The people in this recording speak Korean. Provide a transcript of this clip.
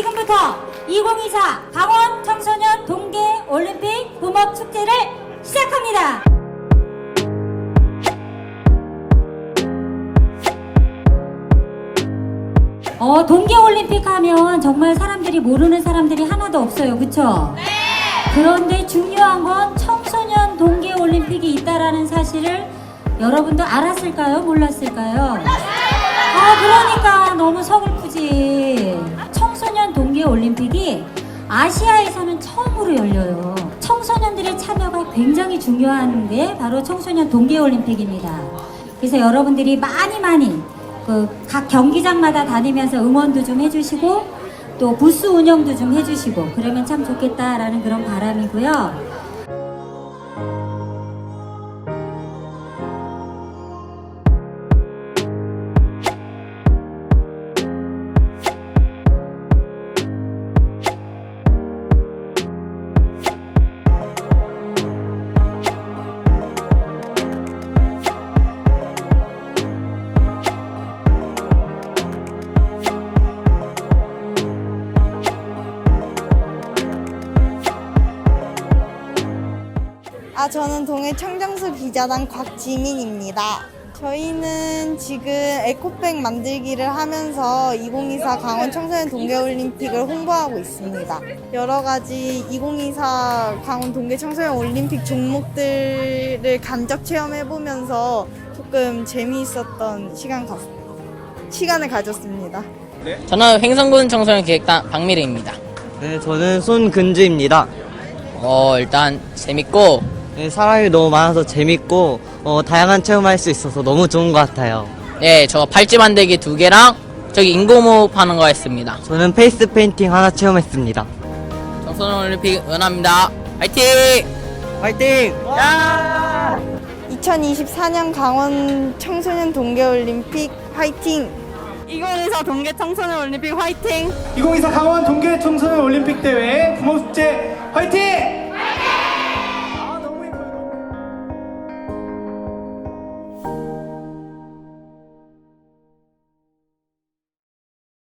지금부터 2024 강원 청소년 동계 올림픽 봄업 축제를 시작합니다. 어, 동계 올림픽 하면 정말 사람들이 모르는 사람들이 하나도 없어요. 그쵸? 네! 그런데 중요한 건 청소년 동계 올림픽이 있다라는 사실을 여러분도 알았을까요? 몰랐을까요? 아, 그러니까 너무 서글프지. 청소년 동계올림픽이 아시아에서는 처음으로 열려요. 청소년들의 참여가 굉장히 중요한 게 바로 청소년 동계올림픽입니다. 그래서 여러분들이 많이 많이 그 각 경기장마다 다니면서 응원도 좀 해주시고 또 부스 운영도 좀 해주시고 그러면 참 좋겠다라는 그런 바람이고요. 아, 저는 동해 청정수 비자단 곽지민입니다. 저희는 지금 에코백 만들기를 하면서 2024 강원 청소년 동계올림픽을 홍보하고 있습니다. 여러 가지 2024 강원 동계 청소년 올림픽 종목들을 간접 체험해보면서 조금 재미있었던 시간 가, 시간을 가졌습니다. 저는 횡성군 청소년 기획단 박미래입니다. 네, 저는 손근주입니다. 어, 일단 재밌고, 네, 사람이 너무 많아서 재밌고 어, 다양한 체험할 수 있어서 너무 좋은 것 같아요. 예, 저 팔찌 만들기 두 개랑 저기 인고무업 하는 거 했습니다. 저는 페이스 페인팅 하나 체험했습니다. 청소년 올림픽 응원합니다. 화이팅! 화이팅! 2024년 강원 청소년 동계올림픽 화이팅! 2024 동계 청소년 올림픽 화이팅! 2024 강원 동계 청소년 올림픽 대회 부모축제 화이팅!